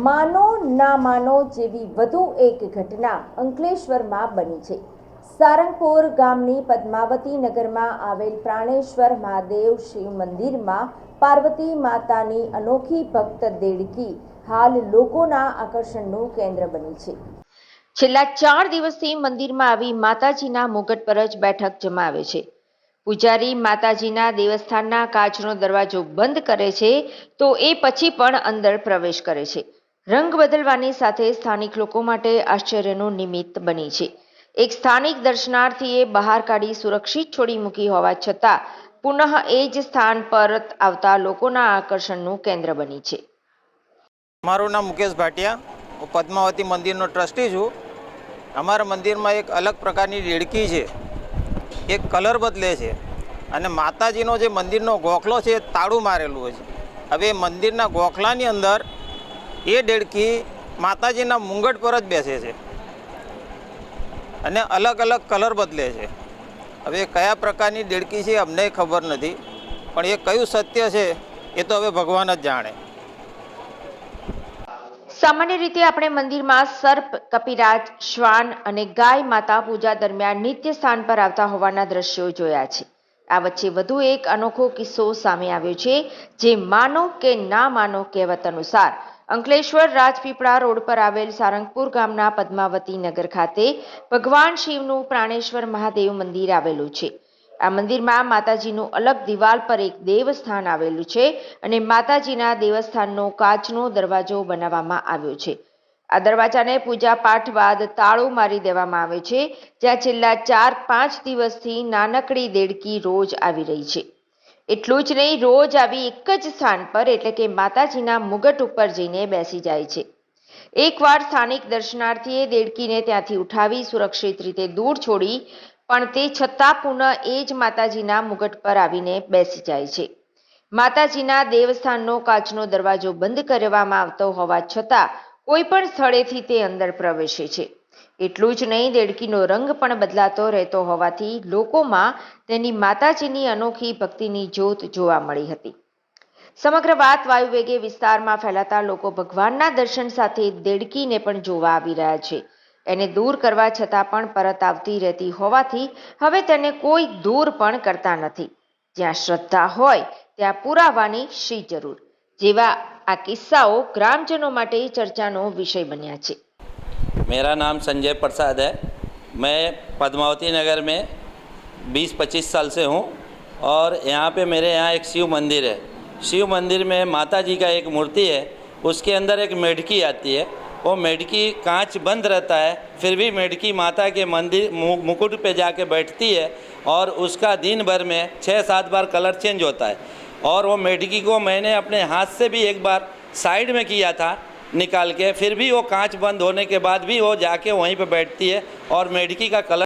ના માનો જેવી વધુ એક ઘટના અંકલેશ્વરમાં બની છે. સારંગપુર ગામની પદ્માવતી નગરમાં આવેલ પ્રાણેશ્વર મહાદેવ શિવ મંદિરમાં પાર્વતી માતાની અનોખી ભક્ત દેડકી હાલ લોકોના આકર્ષણનું કેન્દ્ર બની છે. છેલ્લા ચાર દિવસથી મંદિરમાં આવી માતાજીના મુગટ પર જ બેઠક જમાવે છે. પૂજારી માતાજીના દેવસ્થાનના કાચનો દરવાજો બંધ કરે છે તો એ પછી પણ અંદર પ્રવેશ કરે છે. રંગ બદલવાની સાથે સ્થાનિક લોકો માટે આશ્ચર્યનું નિમિત્ત બની છે. એક સ્થાનિક દર્શનાર્થીએ બહાર કાઢી સુરક્ષિત છોડી મૂકી હોવા છતાં પુનઃ એ જ સ્થાન પરત આવતા લોકોના આકર્ષણનું કેન્દ્ર બની છે. મારું નામ મુકેશ ભાટિયા. હું પદ્માવતી મંદિરનો ટ્રસ્ટી છું. અમારા મંદિરમાં એક અલગ પ્રકારની રેડકી છે. એ કલર બદલે છે અને માતાજીનો જે મંદિરનો ગોખલો છે એ તાળું મારેલું હોય છે. હવે મંદિરના ગોખલાની અંદર એ દેડકી માતાજીના મુંગટ પર જ બેસે છે. અને અલગ અલગ કલર બદલે છે. હવે કયા પ્રકારની દેડકી છે અમને ખબર નથી. પણ એ કયું સત્ય છે એ તો હવે ભગવાન જ જાણે. સામાન્ય રીતે આપણે મંદિરમાં સર્પ, કપિરાજ, શ્વાન અને ગાય માતા પૂજા દરમિયાન નિત્ય સ્થાન પર આવતા હોવાના દ્રશ્યો જોયા છે. આ વચ્ચે વધુ એક અનોખો કિસ્સો સામે આવ્યો છે જે માનો કે ના માનો કહેવત અનુસાર અંકલેશ્વર રાજપીપળા રોડ પર આવેલ સારંગપુર ગામના પદ્માવતી નગર ખાતે ભગવાન શિવનું પ્રાણેશ્વર મહાદેવ મંદિર આવેલું છે. આ મંદિરમાં માતાજીનું અલગ દિવાલ પર એક દેવસ્થાન આવેલું છે અને માતાજીના દેવસ્થાનનો કાચનો દરવાજો બનાવવામાં આવ્યો છે. આ દરવાજાને પૂજા પાઠ બાદ તાળું મારી દેવામાં આવે છે, જ્યાં છેલ્લા ચાર પાંચ દિવસથી નાનકડી દેડકી રોજ આવી રહી છે. એટલું જ નહીં, રોજ આવી એક જ સ્થાન પર, એટલે કે માતાજીના મુગટ ઉપર જઈને બેસી જાય છે. એકવાર સ્થાનિક દર્શનાર્થીએ દેડકીને ત્યાંથી ઉઠાવી સુરક્ષિત રીતે દૂર છોડી, પણ તે છતાં પુનઃ એ જ માતાજીના મુગટ પર આવીને બેસી જાય છે. માતાજીના દેવસ્થાનનો કાચનો દરવાજો બંધ કરવામાં આવતો હોવા છતાં, કોઈ પણ સ્થળેથી તે અંદર પ્રવેશે છે. એટલું જ નહીં, દેડકીનો રંગ પણ બદલાતો રહેતો હોવાથી લોકોમાં તેની માતાજીની અનોખી ભક્તિની જ્યોત જોવા મળી હતી. સમગ્ર વાત વાયુવેગે વિસ્તારમાં ફેલાતા લોકો ભગવાનના દર્શન સાથે દેડકીને પણ જોવા આવી રહ્યા છે. એને દૂર કરવા છતાં પણ પરત આવતી રહેતી હોવાથી હવે તેને કોઈ દૂર પણ કરતા નથી. જ્યાં શ્રદ્ધા હોય, ત્યાં પુરાવાની શી જરૂર. જેવા આ કિસ્સાઓ ગ્રામજનો માટે ચર્ચાનો વિષય બન્યા છે. मेरा नाम संजय प्रसाद है। मैं पद्मावती नगर में 20-25 साल से हूँ और यहाँ पे मेरे यहाँ एक शिव मंदिर है। शिव मंदिर में माता जी का एक मूर्ति है, उसके अंदर एक मेढकी आती है। वो मेढकी कांच बंद रहता है, फिर भी मेढकी माता के मंदिर मुकुट पे जाके बैठती है और उसका दिन भर में छः सात बार कलर चेंज होता है। और वो मेढकी को मैंने अपने हाथ से भी एक बार साइड में किया था निकाल के फिर भी वो कांच बंद होने के बाद भी वो जाके वहीं पे बैठती है और मेढकी का कलर